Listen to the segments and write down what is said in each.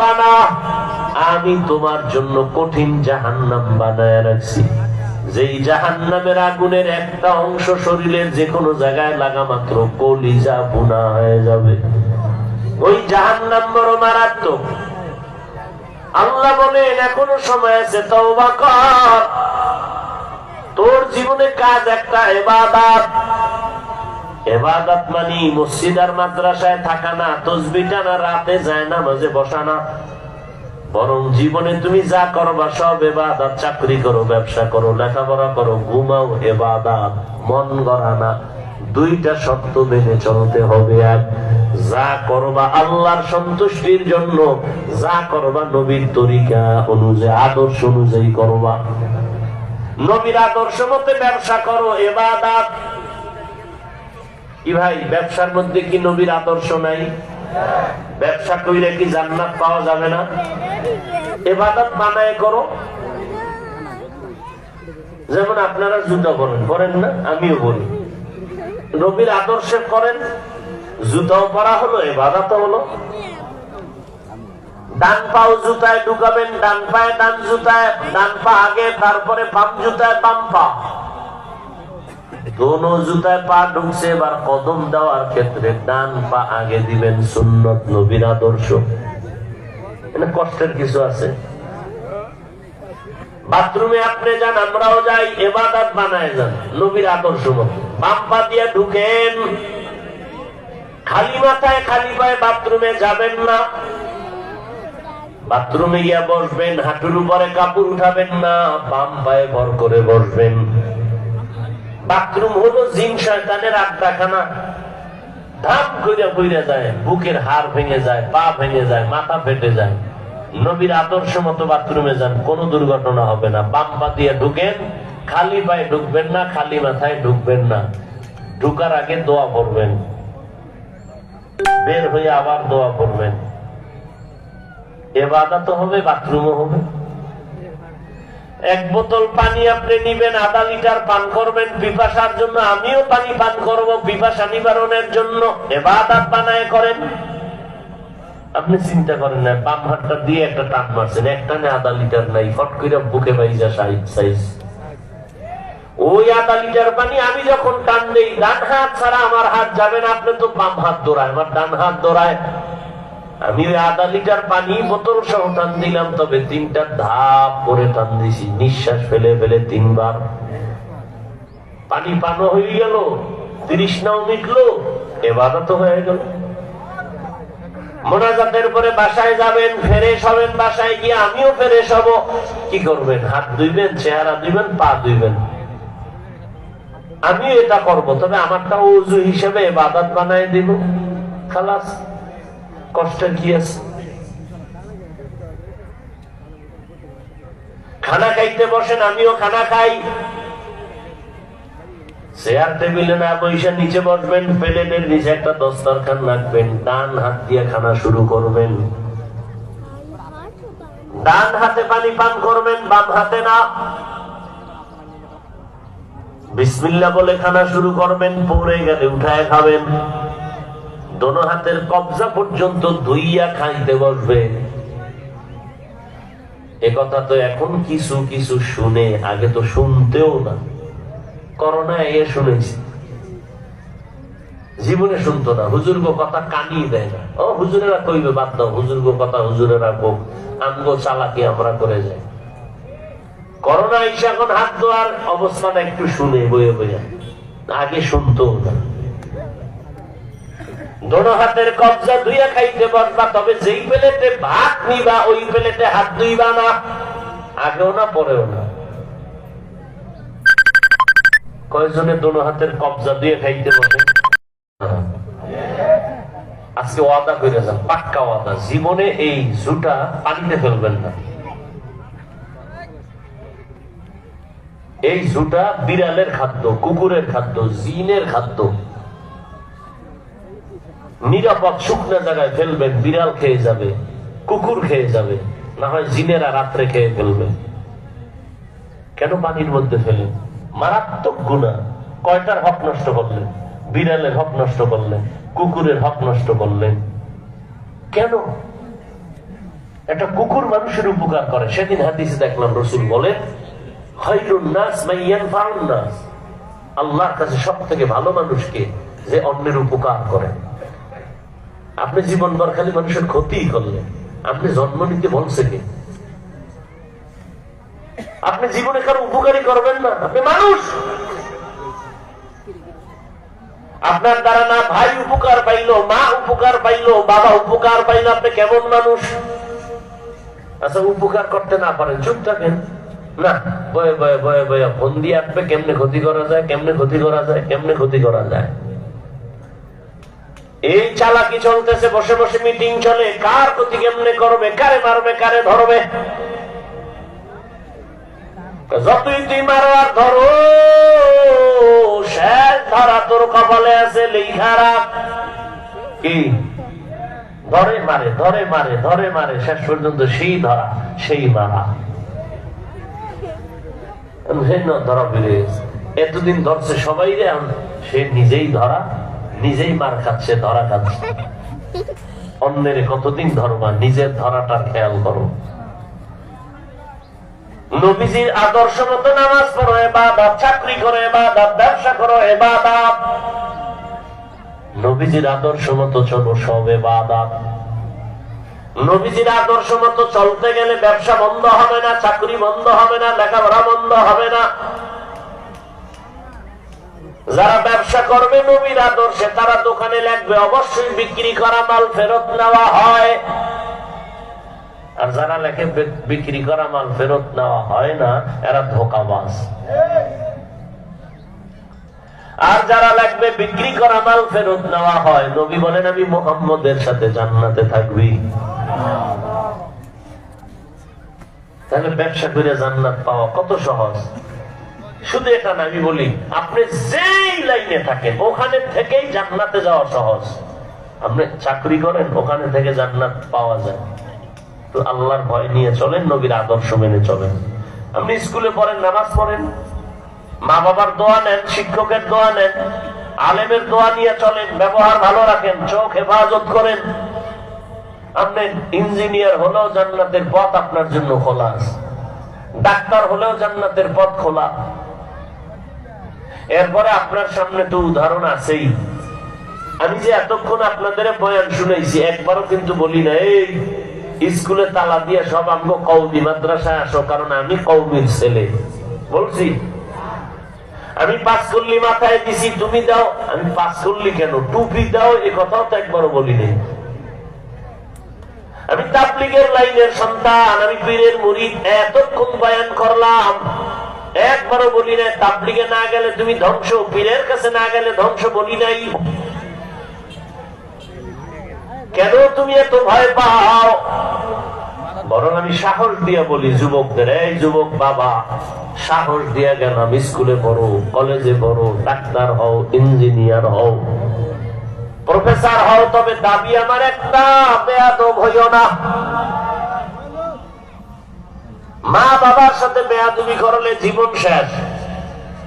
আমি তোমার জন্য কঠিন জাহান্নাম বানায় রাখছি। যেই জাহান্নামের আগুনের একটা অংশ শরীরের যে কোনো জায়গায় লাগা মাত্র কলিজা বুনা হয়ে যাবে। ওই জাহান্নাম বড় মারাত্মক। আল্লাহ বলেন, এখনও সময় আছে, তওবা কর। তোর জীবনে কাজ একটা এবাদাত। এবাদত মানি, মসজিদ আর মাদ্রাসায় থাকা না, তসবিটা না, রাতে যায় না মাঝে বসা না। বরং জীবনে তুমি যা করবা, সব এবাদত, চাকরি করো, ব্যবসা করো, লেখাপড়া করো, ঘুমাও, এবাদত, মন গড়া না। দুইটা শর্ত মেনে চলতে হবে আর যা করবা আল্লাহর সন্তুষ্টির জন্য, যা করবা নবীর তরিকা অনুযায়ী, আদর্শ অনুযায়ী করবা। নবীর আদর্শ মতে ব্যবসা করো, এবাদাত কি ভাই, ব্যবসার মধ্যে কি নবীর আদর্শ নাই? ব্যবসা কইলে কি জান্নাত পাওয়া যাবে না? এবাদত বানায় করো। যেমন আপনারা জুতা করেন করেন না? আমিও বলি নবীর আদর্শে করেন। জুতাও পরা হলো এবাদত হলো। ডান পাও জুতায় ঢুকাবেন, ডান পায়ে ডান জুতায়, ডান পা আগে, তারপরে বাম জুতায় বাম পা। দোনো জুতায় পা ঢুকছে, এবার কদম দেওয়ার ক্ষেত্রে ডান পা আগে দিবেন সুন্নত নবীর আদর্শ। কষ্টের কিছু আছে। বাথরুমে আপনি যান, আমরাও যাই, এবাদাত বানায় যান, নবীর আদর্শ মতো। বাম পা দিয়ে ঢুকেন। খালি মাথায়, খালি পায়ে বাথরুমে যাবেন না। বাথরুমে গিয়া বসবেন, হাঁটুর উপরে কাপড় উঠাবেন না, বাম পায়ে ভর করে বসবেন। বাথরুম হলো জিন শয়তানের আড্ডাখানা। ধাপ করে বইরে যায়, বুকের হাড় ভেঙে যায়, পা ভেঙে যায়, মাথা ফেটে যায়। নবীর আদর্শ মতো বাথরুমে যান, কোনো দুর্ঘটনা হবে না। বাম পা দিয়ে ঢুকেন, খালি পায়ে ঢুকবেন না, খালি মাথায় ঢুকবেন না। ঢুকার আগে দোয়া পড়বেন। বের হয়ে আবার দোয়া পড়বেন। এবাদা তো হবে, বাথরুমও হবে। এক বোতল পানি আপনি নিবেন, আধা লিটার পান করবেন পিপাসার জন্য আমিও পানি পান করব পিপাসা নিবারণের জন্য এবাদাত বানায় করেন। আপনি চিন্তা করেন না, বাম হাতটা দিয়ে একটা টান মারছেন একটা নে আধা লিটার নাই, ফট করে বুকে বাইজা সাইজ ওই আধা লিটার পানি আমি যখন টান দেই, ডান হাত ছাড়া আমার হাত যাবে না, আপনি তো বাম হাত দৌড়ায়, আমার ডান হাত দৌড়ায়। আমি ওই আধা লিটার পানি বোতল সহ টান দিলাম, তবে তিনটা ধাপ করে টান দিছি। নিঃশ্বাস ফেলে ফেলে তিনবার। পানি পানো হয়ে গেল, তৃষ্ণাও মিটলো এবাদা তো হয়ে গেল। মোনাজাতের পরে বাসায় যাবেন, ফেরেশ হবেন, বাসায় গিয়ে আমিও ফেরেশ হব। কি করবেন? হাত ধুইবেন, চেহারা ধুইবেন, পা ধুইবেন। আমিও এটা করব, তবে আমারটা উজু হিসেবে বাদাত বানায় দিব। খালাস। কষ্টের কি আছে খানা খাইতে বসেন, আমিও খানা খাই। চেয়ার টেবিলে না বৈশা নিচে বসবেন, প্লেটের নিচে একটা দস্তরখান রাখবেন, ডান হাত দিয়ে খানা শুরু করবেন। ডান হাতে পানি পান করবেন, বাম হাতে না। বিসমিল্লা বলে খানা শুরু করবেন পরে গেলে উঠায় খাবেন। দোনো হাতের কবজা পর্যন্ত ধুইয়া খাইতে বসবে। একথা তো এখন কিছু কিছু শুনে, আগে তো শুনতেও না। করোনা এ শুনেছি। জীবনে শুনতো না হুজুর্গ কথা কানিয়ে দেয় না। ও, হুজুরেরা কইবে, বাদ দাও হুজুর্গ কথা হুজুরেরা কোক আমগো চালাকি আমরা করে যাই। করোনা এসে এখন হাত ধোয়ার অবস্থাটা একটু শুনে, বয়ে বয়ে। আগে শুনতো না। দোনো হাতের কবজা ধুইয়া খাইতে বসবা, তবে যেই প্লেটে ভাত নিবা, ওই প্লেটে হাত ধুইবা না। আগেও না, পরেও না। কয়জনে দোনো হাতের কবজা দিয়ে খাইতে বসে? আজকে ওয়াদা করে যান পাক্কা ওয়াদা, জীবনে এই জুটা পানিতে ফেলবেন না। এই জুটা বিড়ালের খাদ্য, কুকুরের খাদ্য, জিনের খাদ্য। নিরাপদ শুকনা জায়গায় ফেলবেন বিড়াল খেয়ে যাবে, কুকুর খেয়ে যাবে, না হয় জিনেরা রাত্রে খেয়ে ফেলবে। কেন পানির মধ্যে ফেলেন মারাত্মক গুণা। কয়টার হক নষ্ট করলেন বিড়ালের হক নষ্ট করলেন কুকুরের হক নষ্ট করলেন কেন? একটা কুকুর মানুষের উপকার করে। সেদিন হাদিসে দেখলাম রসুল নাস আল্লাহর কাছে সব থেকে ভালো মানুষকে যে অন্যের উপকার করে। আপনি জীবনভর খালি মানুষের ক্ষতি করলেন। আপনি জন্ম নিতে বলছে কে? আপনি জীবনে কারও উপকারী করবেন না। আপনি মানুষ। আপনার দ্বারা না ভাই উপকার পাইলো, মা উপকার পাইলো, বাবা উপকার পাইলো, আপনি কেমন মানুষ? আচ্ছা উপকার করতে না পারেন, চুপ থাকেন। না, বয়ে বয়ে বয়ে বয়ে ফোন আসবে কেমনে ক্ষতি করা যায়, কেমনে ক্ষতি করা যায়, কেমনে ক্ষতি করা যায়? এই চালাকি চলতেছে, বসে বসে মিটিং চলে। কার ক্ষতি কেমনে করবে, কারে মারবে, কারে ধরবে? যতই তুই মারো আর ধরো, শেষ ধরা তোর কপালে আছে লেখা রাখ কি? ধরে মারে ধরে মারে ধরে মারে, শেষ পর্যন্ত সেই ধরা, সেই মারা। ধরা বেড়ে এতদিন ধরছে সবাই রে, সে নিজেই ধরা। নিজেই মার খাচ্ছে, ধরা খাচ্ছে। অন্যের কতদিন ধরবা নিজের ধরাটার খেয়াল করো। নবীজির আদর্শ মতো নামাজ পড়ো চাকরি করো ব্যবসা করো নবীজির আদর্শ মতো চলো, সব এবাদাত। নবীজির আদর্শ মতো চলতে গেলে ব্যবসা বন্ধ হবে না, চাকরি বন্ধ হবে না, লেখাপড়া বন্ধ হবে না। যারা ব্যবসা করবে নবীর আদর্শে, তারা দোকানে লাগবে, অবশ্যই বিক্রি করা মাল ফেরত নেওয়া হয়। আর যারা লেখে বিক্রি করা মাল ফেরত নেওয়া হয় না, এরা ধোকাবাজ। আর যারা লাগবে বিক্রি করা মাল ফেরত নেওয়া হয়, নবী বলেন, আমি মোহাম্মদের সাথে জান্নাতে থাকবি। তাহলে ব্যবসা করে জান্নাত পাওয়া কত সহজ? শুধু এটা না, আমি বলি, আপনি যেই লাইনে থাকেন, ওখানে থেকেই জান্নাতে যাওয়া সহজ। আপনি চাকরি করেন, ওখানে থেকে জান্নাত পাওয়া যায়। তো আল্লাহর ভয় নিয়ে চলেন, নবীর আদর্শ মেনে চলেন। আপনি স্কুলে পড়েন, নামাজ পড়েন মা বাবার দোয়া নেন, শিক্ষকের দোয়া নেন, আলেমের দোয়া নিয়ে চলেন, ব্যবহার ভালো রাখেন, চোখ হেফাজত করেন। আপনি ইঞ্জিনিয়ার হলেও জান্নাতের পথ আপনার জন্য খোলা ডাক্তার হলেও জান্নাতের পথ খোলা। এরপরে আপনার সামনে তো উদাহরণ আছেই। আমি যে এতক্ষণ আপনাদের বয়ান শুনেছি একবারও কিন্তু বলি না এই, স্কুলে তালা দিয়ে সব আমগো কৌমি মাদ্রাসায় আসো, কারণ আমি কৌমির ছেলে। বলছি, আমি পাঁচ করলি মাথায় দিছি, তুমি দাও। আমি পাঁচ করলি কেন? টুপি দাও, এ কথাও তো একবারও বলি নেই। আমি তাবলিগের লাইনের সন্তান, আমি পীরের মুরিদ, এতক্ষণ বয়ান করলাম। একবারও বলি না তাবলিগে না গেলে তুমি ধ্বংস, পীরের কাছে না গেলে ধ্বংস বলি নাই। কেন তুমি এত ভয় পাও? বরং আমি সাহস দিয়া বলি, যুবকদের, এই যুবক বাবা, সাহস দিয়া গেলাম স্কুলে পড়ো, কলেজে পড়ো, ডাক্তার হও, ইঞ্জিনিয়ার হও। প্রফেসর হও, তবে দাবি আমার একটা, বেয়াদব হইও না। মা বাবার সাথে বেয়াদুবি করলে জীবন শেষ।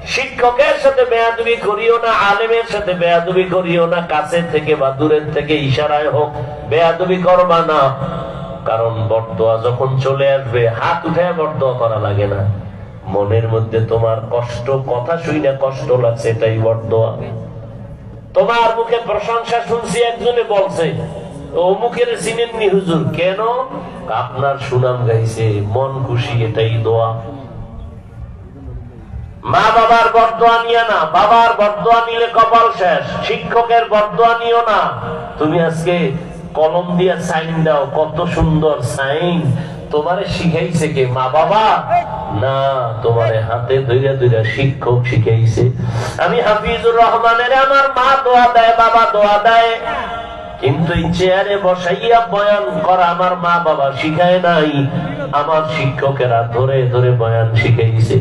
শিক্ষকের সাথে বেয়াদুবি করিও না, আলেমের সাথে বেয়াদুবি করিও না কাছে থেকে বা দূরের থেকে ইশারায় হোক, বেয়াদুবি করবা না। কারণ বর্দোয়া যখন চলে আসবে, হাত উঠে বর্দোয়া করা লাগে না। মনের মধ্যে তোমার কষ্ট, কথা শুই না কষ্ট লাগছে, এটাই বর্দোয়া। তোমার মুখে প্রশংসা শুনছি, একজনে বলছে অমুকের চিনেননি হুজুর, কেন? আপনার সুনাম গাইছে, মন খুশি, এটাই দোয়া। মা বাবার নিয়ে না, বাবার নিলে কপাল শেষ, শিক্ষকের বরদোয়া নিও না। তুমি আজকে কলম দিয়ে সাইন দাও, কত সুন্দর সাইন। তোমারে শিখাইছে কে, মা বাবা? না, তোমারে হাতে ধইরা ধইরা শিক্ষক শিখাইছে। আমি হাফিজুর রহমানের, আমার মা দোয়া দেয়, বাবা দোয়া দেয়। কিন্তু এই চেয়ারে বসাইয়া বয়ান করা আমার মা বাবা শিখায় নাই। আমার শিক্ষকেরা ধরে ধরে বয়ান শিখাইছে।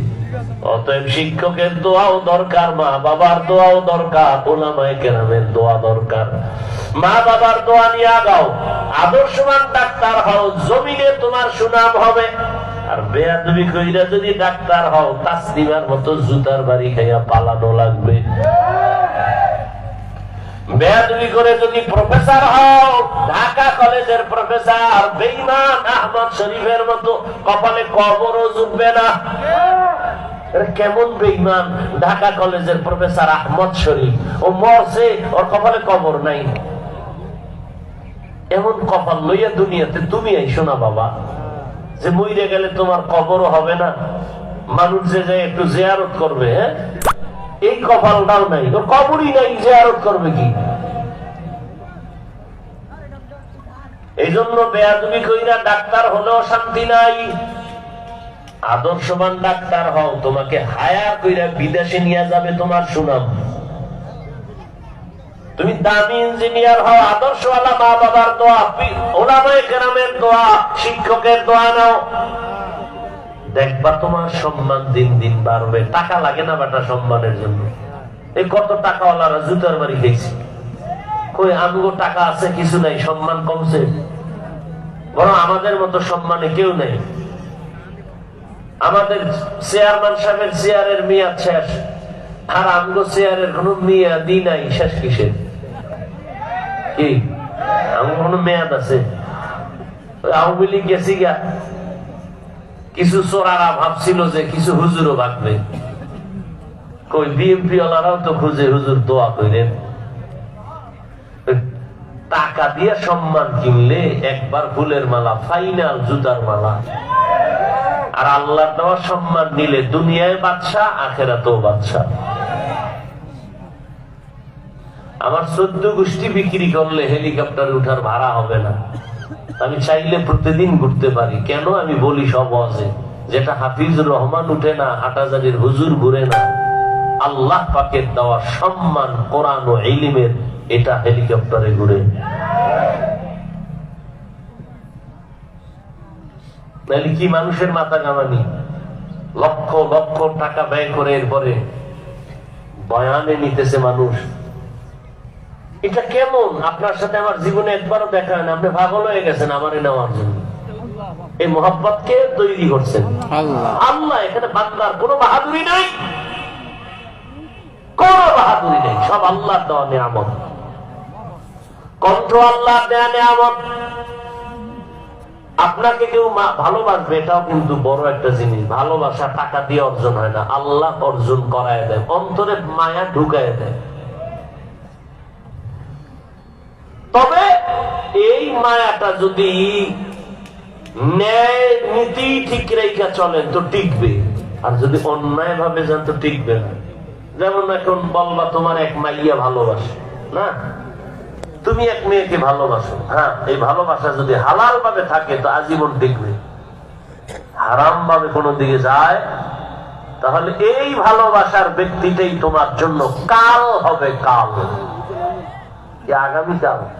অতএব শিক্ষকের দোয়াও দরকার, মা বাবার দোয়াও দরকার, ওলামায় কেরামের দোয়া দরকার। মা বাবার দোয়া নিয়ে আগাও। আদর্শমান ডাক্তার হও, জমিনে তোমার সুনাম হবে। আর বেয়াদবি কইরা যদি ডাক্তার হও, তাসলিমার মতো জুতার বাড়ি খাইয়া পালানো লাগবে। করে যদি প্রফেসর হও, ঢাকা কলেজের প্রফেসর বেইমান আহমদ শরীফের মতো কপালে কবরও জুটবে না। কেমন বেইমান ঢাকা কলেজের প্রফেসর আহমদ শরীফ। ও মরছে, ওর কপালে কবর নাই। এমন কপাল লইয়া দুনিয়াতে তুমি আইসো না বাবা। যে মইরে গেলে তোমার কবরও হবে না। মানুষ যে যায় একটু জেয়ারত করবে হ্যাঁ? এই কপালটাও নাই। ওর কবরই নাই, জিয়ারত করবে কি? এই জন্য বেয়াদুমি কইরা ডাক্তার হলেও শান্তি নাই। আদর্শবান ডাক্তার হও, তোমাকে হায়ার কইরা বিদেশে নিয়ে যাবে তোমার সুনাম। তুমি দামি ইঞ্জিনিয়ার হও, আদর্শওয়ালা মা বাবার দোয়া, ওলামায়ে কেরামের দোয়া, শিক্ষকের দোয়া নাও। দেখবা তোমার সম্মান দিন দিন বাড়বে। টাকা লাগে না বাটা সম্মানের জন্য। এই কত টাকাওয়ালারা জুতার বাড়ি খেয়েছি কই, আমগো টাকা আছে, কিছু নাই, সম্মান কমছে। বরং আমাদের মতো সম্মানে কেউ নেই। আমাদের চেয়ারম্যান সাহেবের চেয়ারের মেয়াদ শেষ। আর আমগো চেয়ারের কোন মেয়াদি নাই, শেষ কিসের কি? আমার কোনো মেয়াদ আছে? আওয়ামী লীগ গেছি গা। কিছু চোরারা ভাবছিল যে কিছু হুজুরও ভাববে কই বিএমপি ওলারাও তো খুঁজে হুজুর দোয়া ওই টাকা দিয়ে সম্মান কিনলে একবার ফুলের মালা, ফাইনাল জুতার মালা। আর আল্লাহ দেওয়া সম্মান নিলে দুনিয়ায় বাদশা আখেরাতেও বাদশা আমার চোদ্দ গোষ্ঠী বিক্রি করলে হেলিকপ্টার উঠার ভাড়া হবে না। আমি চাইলে প্রতিদিন ঘুরতে পারি। কেন আমি বলি সব অজে? যেটা হাফিজুর রহমান উঠে না, হাটাজারির হুজুর ঘুরে না। আল্লাহ পাকের দেওয়া সম্মান, কোরআন ও ইলিমের, এটা হেলিকপ্টারে ঘুরে। কি মানুষের মাথা কামানি লক্ষ লক্ষ টাকা ব্যয় করে এরপরে। বয়ানে নিতেছে মানুষ এটা কেমন? আপনার সাথে আমার জীবনে একবারও দেখা হয় না। আপনি পাগল হয়ে গেছেন আমারে নেওয়ার জন্য। এই মোহাব্বত কে তৈরি করছেন। আল্লাহ। এখানে বান্দার কোনো বাহাদুরি নাই। কোন বাহাদুরি নেই। সব আল্লাহ দেওয়া নিয়ামত। কণ্ঠ দেয়া নিয়ামত। আপনাকে কেউ ভালোবাসবে এটাও কিন্তু বড় একটা জিনিস। ভালোবাসা টাকা দিয়ে অর্জন হয় না। আল্লাহ অর্জন করায় দেয়। অন্তরে মায়া ঢুকায় দেয়। তবে এই মায়াটা যদি ন্যায় নীতি ঠিক রেখা চলেন তো টিকবে। আর যদি অন্যায় ভাবে যান, তো টিকবে না। যেমন এখন বলবা, তোমার এক মাইয়া ভালোবাসে, না? তুমি এক মেয়েকে ভালোবাসো হ্যাঁ? এই ভালোবাসা যদি হালাল ভাবে থাকে, তো আজীবন টিকবে। হারাম ভাবে কোনো দিকে যায়, তাহলে এই ভালোবাসার ব্যক্তিটাই তোমার জন্য কাল হবে কাল। আগামীকাল।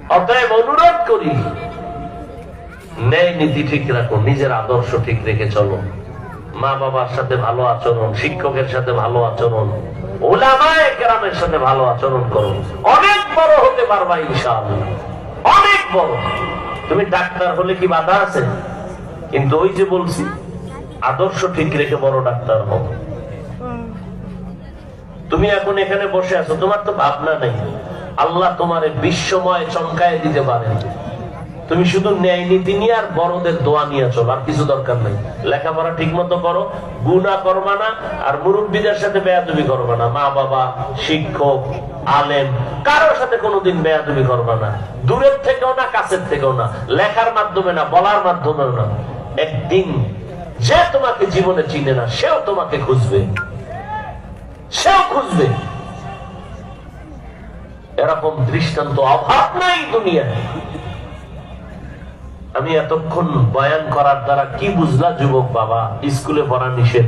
অতএব অনুরোধ করি ন্যায় নীতি ঠিক রাখো নিজের আদর্শ ঠিক রেখে চলো। মা বাবার সাথে ভালো আচরণ শিক্ষকের সাথে ভালো আচরণ ওলামায়ে সাথে ভালো আচরণ করো। অনেক বড় হতে পারবা ইনশাআল্লাহ। অনেক বড়। তুমি ডাক্তার হলে কি বাধা আছে? কিন্তু ওই যে বলছি আদর্শ ঠিক রেখে বড় ডাক্তার হও। তুমি এখন এখানে বসে আছো তোমার তো ভাবনা নেই। আল্লাহ তোমার বিশ্বময় চমকায় দিতে পারেন। তুমি শুধু ন্যায় নীতি নিয়ে আর বড়দের দোয়া নিয়ে চলো, আর কিছু দরকার নেই। লেখাপড়া ঠিক মতো করো গুণা করবা না, আর মুরব্বীদের সাথে বেয়াদবি করবা না। মা বাবা, শিক্ষক, আলেম, কারোর সাথে কোনোদিন বেয়াদবি করবা না। দূরের থেকেও না, কাছের থেকেও না। লেখার মাধ্যমে না, বলার মাধ্যমে না। একদিন যে তোমাকে জীবনে চিনে না, সেও তোমাকে খুঁজবে। সেও খুঁজবে। এরকম দৃষ্টান্ত অভাব নাই দুনিয়ায় আমি এতক্ষণ বয়ান করার দ্বারা কি বুঝলা, যুবক বাবা? স্কুলে পড়া নিষেধ,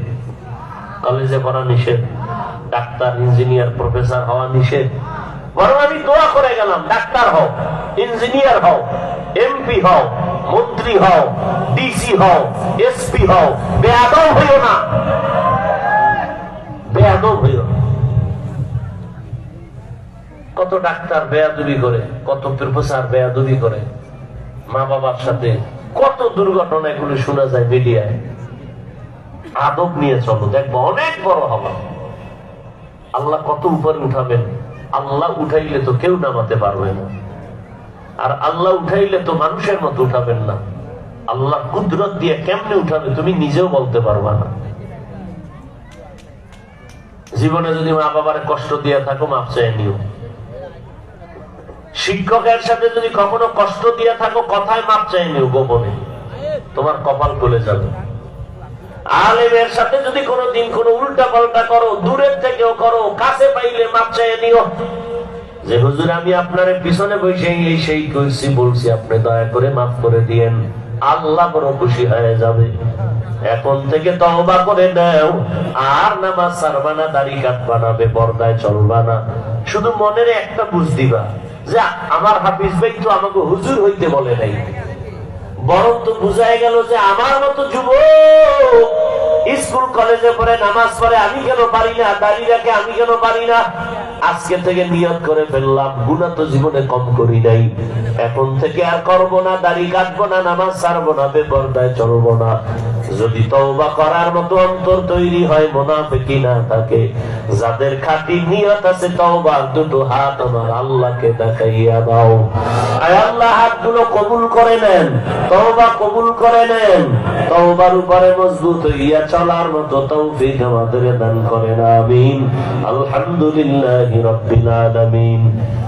কলেজে পড়া নিষেধ, ডাক্তার, ইঞ্জিনিয়ার, প্রফেসর হওয়া নিষেধ। বরং আমি দোয়া করে গেলাম, ডাক্তার হও, ইঞ্জিনিয়ার হও, এমপি হও, মন্ত্রী হও, ডিসি হও, এসপি হও, বেয়াদব হইও না। বেয়াদব হইও না। কত ডাক্তার বেয়াদবি করে, কত প্রফেসর বেয়াদবি করে, মা বাবার সাথে কত দুর্ঘটনা এগুলো শোনা যায় মিডিয়ায়। আদব নিয়ে চলো, দেখব অনেক বড় হবে। আল্লাহ কত উপরে উঠাবেন, আল্লাহ উঠাইলে তো কেউ নামাতে পারবে না। আর আল্লাহ উঠাইলে তো মানুষের মতো উঠাবেন না। আল্লাহ কুদরত দিয়ে কেমনে উঠাবে তুমি নিজেও বলতে পারবা না। জীবনে যদি মা বাবার কষ্ট দিয়ে থাকো, মাপ চাই নিও। শিক্ষকের সাথে যদি কখনো কষ্ট দিয়ে থাকো, কথায় মাপ চাই নিও গোপনে। তোমার কপাল খুলে যাবে। আলেমের সাথে যদি কোনো দিন কোনো উল্টা পাল্টা করো, দূরের থেকেও করো, কাছে পাইলে মাপ চাই নিও। যে হুজুর, আমি আপনার পিছনে বসে এই সেই কইছি, বলছি, আপনি দয়া করে মাফ করে দিয়েন। আল্লাহ বড় খুশি হয়ে যাবে। এখন থেকে তওবা করে নাও। আর নামাজ সারবানা দাড়ি কাটবা না, বেপরদায় চলবা না। শুধু মনের একটা বুঝ দিবা। যে, আমার হাফিজ ভাই তো আমাকে হুজুর হইতে বলে নাই। বরং তো বুঝাই গেল যে আমার মতো যুব স্কুল, কলেজে পড়ে, নামাজ পড়ে, আমি কেন পারি না? দাঁড়িয়ে আমি কেন পারি না? আজকে থেকে নিয়ত করে ফেললাম গুণা তো জীবনে কম করি নাই। এখন থেকে আর করব না, দাড়ি কাটবো না, নামাজ ছাড়বো না, বেপরদায় চলবো না। যদি তওবা করার মতো অন্তর তৈরি হয় মোনাফেকি না থাকে। যাদের খাঁটি নিয়ত আছে তওবার দুটো হাত আমার আল্লাহকে দেখাইয়া দাও। আয় আল্লাহ, হাতগুলো কবুল করে নেন, তওবা কবুল করে নেন। তওবার উপরে মজবুত হইয়া চলার মতো তৌফিক আমাদের দান করেন, আমিন। আলহামদুলিল্লাহি রাব্বিল আলামিন।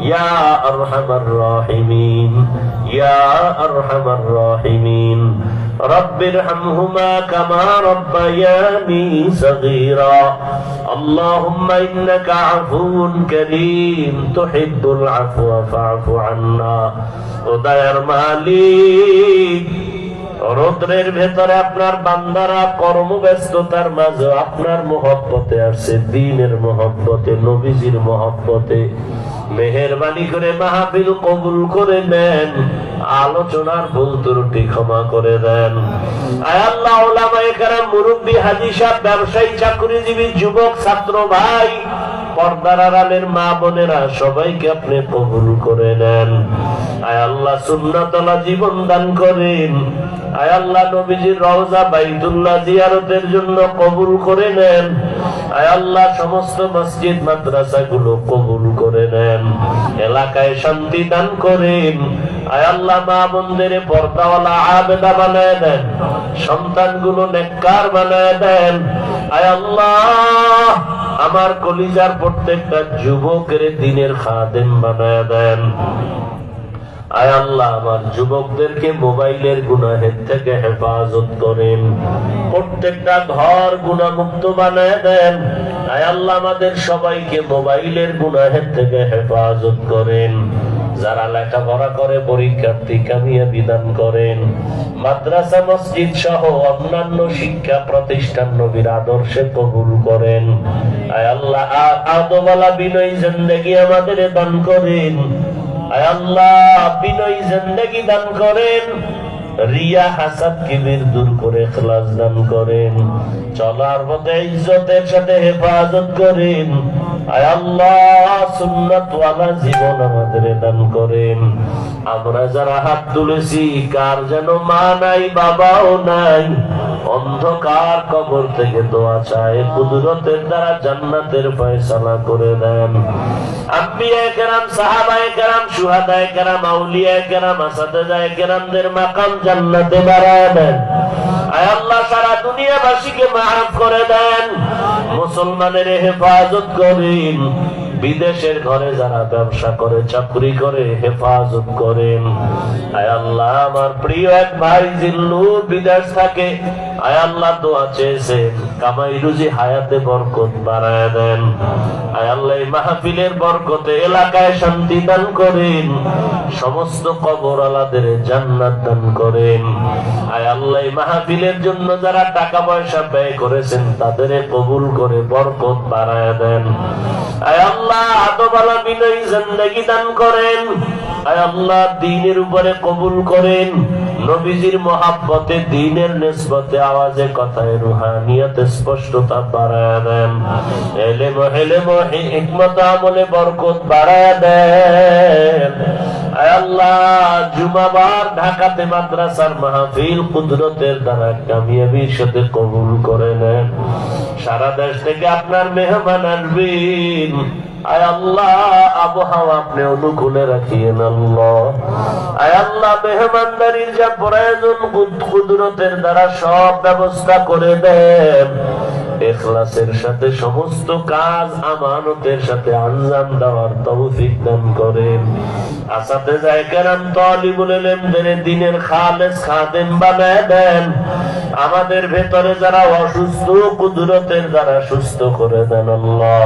يا أرحم الراحمين يا أرحم الراحمين رب ارحمهما كما ربياني صغيرا اللهم إنك عفو كريم تحب العفو فاعف عنا উদয়ের মালিক রৌদ্রের ভেতরে আপনার বান্দারা কর্মব্যস্ততার মাঝে আপনার মহব্বতে আসছে দিনের মহব্বতে নবীজির মহব্বতে মেহরবানি করে মাহফিল কবুল করে নেন, আলোচনার ভুল ত্রুটি ক্ষমা করে দেন। আল্লাহ, ওলামায়ে কারাম মুরব্বী হাজি সাহেব, ব্যবসায়ী, চাকরিজীবী, যুবক, ছাত্র ভাই পর্দার আড়ালের মা বোনেরা সবাইকে আপনি কবুল করে নেন। আয় আল্লাহ সুন্নাতলা জীবন দান করেন। আয় আল্লাহ নবীজির রওজা বাইতুল্লাহ জিয়ারতের জন্য কবুল করে নেন। আয় আল্লাহ সমস্ত মসজিদ মাদ্রাসা গুলো কবুল করে নেন। এলাকায় শান্তি দান করেন। আয় আল্লাহ মা বোনদের পর্দাওয়ালা আবেদা বানায় দেন। সন্তানগুলো নেককার বানায় দেন। আয় আল্লাহ আমার কলিজার প্রত্যেকটা যুবকের দিনের খাদেম বানায় দেন। আয় আল্লাহ, আমার যুবকদেরকে মোবাইলের গুনাহের থেকে হেফাজত করেন। প্রত্যেকটা ঘর গুণামুক্ত বানায় দেন। আয় আল্লাহ, আমাদের সবাইকে মোবাইলের গুনাহের থেকে হেফাজত করেন। যারা লেখাপড়া করে, পরীক্ষার্থী কামিয়া বিধান করেন। মাদ্রাসা, মসজিদ সহ অন্যান্য শিক্ষা প্রতিষ্ঠান নবীর আদর্শে কবুল করেন। আয় আল্লাহ, আ- বিনয় জিন্দগি আমাদের দান করেন। বিনয় জিন্দগি দান করেন। রিয়া হাসাদ কিবির দূর করে খেলাস দান করেন। চলার পথে ইজ্জতের সাথে হেফাজত করেন। অন্ধকার কবর থেকে দোয়া চায় কুদরতের দ্বারা জান্নাতের ফয়সালা করে দেন। আম্বিয়ায়ে কেরাম, সাহাবায়ে কেরাম সুহাদায়ে কেরাম আউলিয়ায়ে কেরাম আসাদায়ে কেরামদের মাকাম জান্নাতে বাড়ায় দেন। আয় আল্লাহ, সারা দুনিয়াবাসীকে মাফ করে দেন। মুসলমানের হেফাজত করেন। বিদেশের ঘরে যারা ব্যবসা করে, চাকরি করে, হেফাজত করেন। আয় আমার প্রিয় এক ভাই জিল্লু বিদেশ থাকে। আয় আল্লাহ, দোয়া চেয়েছেন, কামাই রুজি হায়াতে বরকত বাড়ায় দেন। আয় আল্লাহ মাহফিলের বরকতে এলাকায় শান্তি দান করেন। সমস্ত কবর আলাদের জান্নাত দান করেন। আয় আল্লাহ মাহফিলের জন্য যারা টাকা পয়সা ব্যয় করেছেন তাদের কবুল করে বরকত বাড়ায় দেন। আয় আদবালা বিনয়ী জিন্দগি দান করেন। আল্লাহ দিনের উপরে কবুল করেন। নবীজির মহাব্বতে, দিনের নিসবতে আওয়াজে কথায়, রুহানিয়তে স্পষ্টতা বাড়ায় দেন। বরকত বাড়ায় দেন। আল্লাহ, জুমাবার ঢাকাতে মাদ্রাসার মাহফিল কুদরতের দ্বারা কামিয়াবির সাথে কবুল করে নেন। সারা দেশ থেকে আপনার মেহমান আসবেন। দ্বারা সব ব্যবস্থা করে দেন। এখলাসের সাথে সমস্ত কাজ, আমানতের সাথে আঞ্জাম দেওয়ার তৌফিক দান করেন। আসাতে যায় কেরাম তলিবুল এলেমদের দিনের খালেস খাদেম বানায় দেন। আমাদের ভেতরে যারা অসুস্থ কুদরতের দ্বারা সুস্থ করে দেন আল্লাহ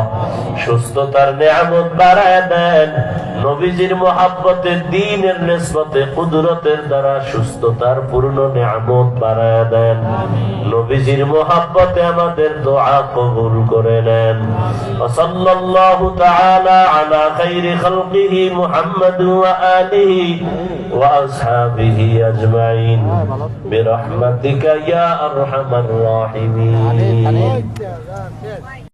সুস্থতার নিয়ামত বাড়ায় দেন নবীজির মহাব্বতে দিনের নেসবতে কুদরতের দ্বারা সুস্থতার পূর্ণ নিয়ামত বাড়ায় দেন নবীজির মহাব্বতে আমাদের দোয়া কবুল করে নেন وصلى الله تعالى على خير خلقه محمد وآله وأصحابه أجمعين برحمتك يا أرحم الراحمين